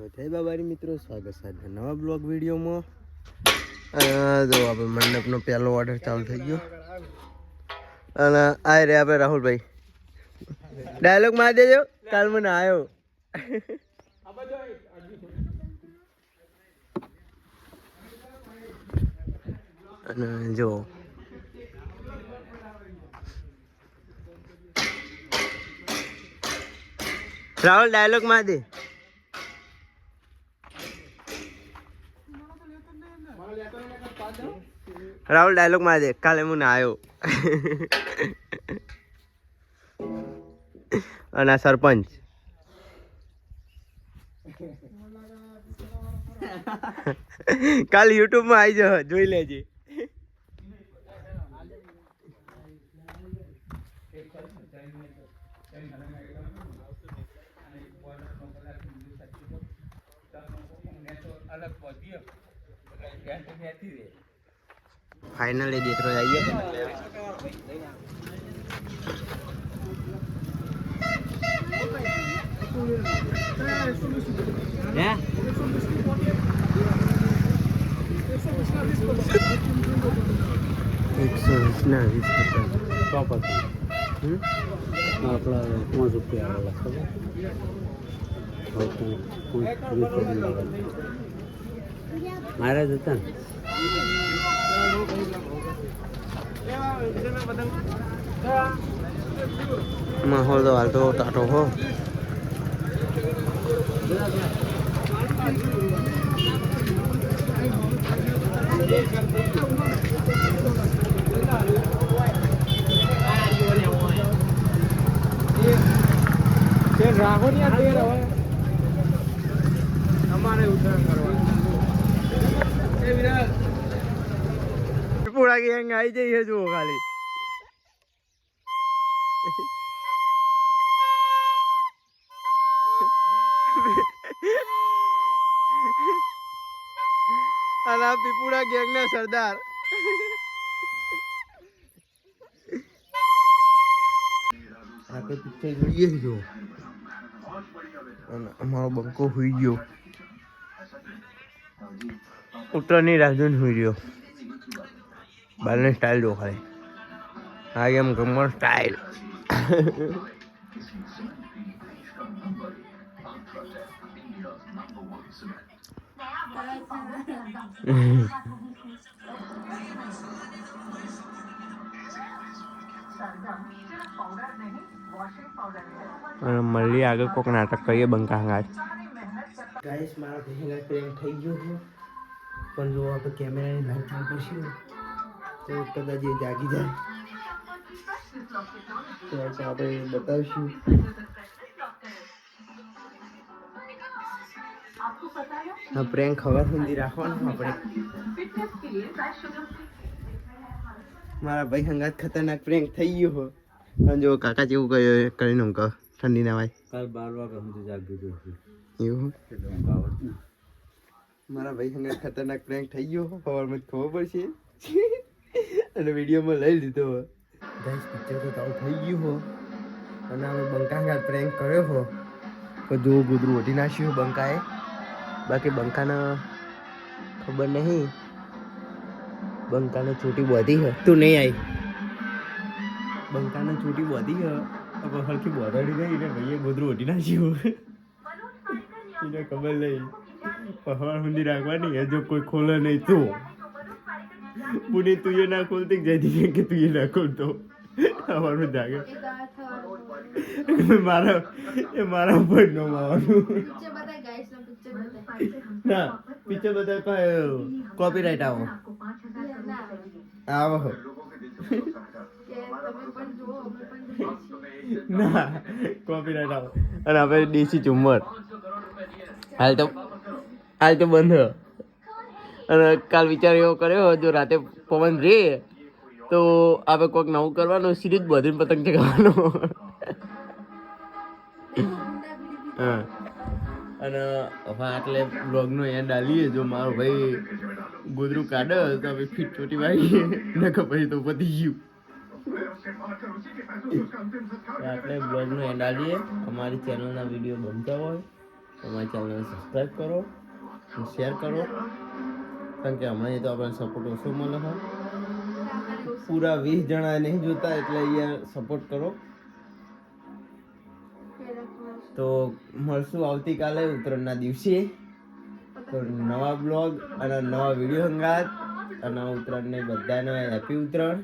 તો જય બાબારી મિત્રો, સ્વાગત સાથે નવા બ્લોગ વિડીયોમાં. જો આપણે મંડપનો પહેલો ઓર્ડર ચાલુ થઈ ગયો. અને આ રે આપણે રાહુલભાઈ. ડાયલોગમાં દેજો, કાલ મને આવ્યો અને જો. રાહુલ ડાયલોગમાં દે. રાહુલ ડાયલોગ દે કાલે હું ના આવ્યો અને સરપંચ. કાલ યુટ્યુબમાં આવી જાવ જોઈ લેજે. ફાઇનલી દીકરો આવીએ એકસો વીસ ના વીસ? આપણા પાંચ રૂપિયા આવેલા ખબર? મારા જ હતા ને. માહોલ તો હાલ તો ટાટો હો. પૂરા ગેંગ આવી જઈએ જુઓ ખાલી અને આ પીપુડા ગેંગ ના સરદાર આપણે પિક્ચર જોઈએ જો અને અમારો બંકો હુઈ ગયો ઉત્તરની રાજન હુઈ ગયો બાલની સ્ટાઇલ જો ખાલી આ એમ કમર સ્ટાઇલ અને મળીએ આગળ કોઈક નાટક કરીએ બંકા ગાઈસ મારા ભેગા પ્રેમ થઈ ગયો છે. પણ જો આપણે કેમેરાની લાઈટ ચાલુ કરશું તો કદાચ એ જાગી જાય. તો આપણે બતાવીશું. આ પ્રેમ ખબર સુધી રાખવાનું આપણે. મારા ભાઈ હંગાત ખતરનાક પ્રેન્ક થઈ ગયો હો. અને જો કાકા જેવું કયો કરીને હું કહું ઠંડી ના વાય. કાલ બાર વાગ્યા સુધી જાગ્યું હતું એવું મારા ભાઈ હંગાત ખતરનાક પ્રેન્ક થઈ ગયો હો. ખબર મને ખબર પડશે. અને વિડીયોમાં લઈ લીધો હો ગાઈસ પિક્ચર તો તાવ થઈ ગયું હો. અને અમે બંકાંગા પ્રેન્ક કર્યો હો. તો જો ગુદરું ઓઢી નાખ્યું બંકાએ. બાકી બંકાને ખબર નહીં. બંકાને છૂટી બોધી હે. તું નહીં આવી બંકાને છૂટી બોધી હે. હવે હલકી બોધાડી ગઈ ને ભાઈએ ગોદરું ઓઢી નાખ્યું એને ખબર નહીં. પહાડ સુધી રાખવાની હે જો કોઈ ખોલે નહીં તો. પુની તું એ ના ખોલતી જયદી કે તું એ ના ખોલતો અમારું જાગે મારા, એ મારા ઉપર નો માવાનું ના પિક્ચર બધા કોપીરાઈટ આવો. આવો. ના કોપીરાઈટ આવો. અને આપણે દેશી ચુમ્મર હાલ તો હાલ તો બંધ. અને કાલ વિચાર એવો કર્યો, જો રાતે પવન રે, તો આપણે કોઈક નવું કરવાનું, સીધું જ બધીને પતંગ ચગાવવાનું. હા. અને હવે આટલે બ્લોગનો એન્ડ આલીએ, જો મારો ભાઈ ગોદરું કાઢે, તો હવે ફીટ ચોટી વાગીએ ને પછી તો પતી ગયું. આપણે બ્લોગનો એન્ડ આલીએ. અમારી ચેનલના વીડિયો ગમતા હોય અમારી ચેનલને સબસ્ક્રાઈબ કરો શેર કરો. કારણ કે હમણાં તો આપણને સપોર્ટ ઓછો મળે છે. પૂરા વીસ જણા નહીં જોતા એટલે અહીંયા સપોર્ટ કરો. તો મળશું આવતીકાલે ઉત્તરાયણના દિવસે. તો નવા બ્લોગ અને નવા વીડિયો હંગાત અને ઉત્તરાયણને બધાને હેપી ઉત્તરાયણ.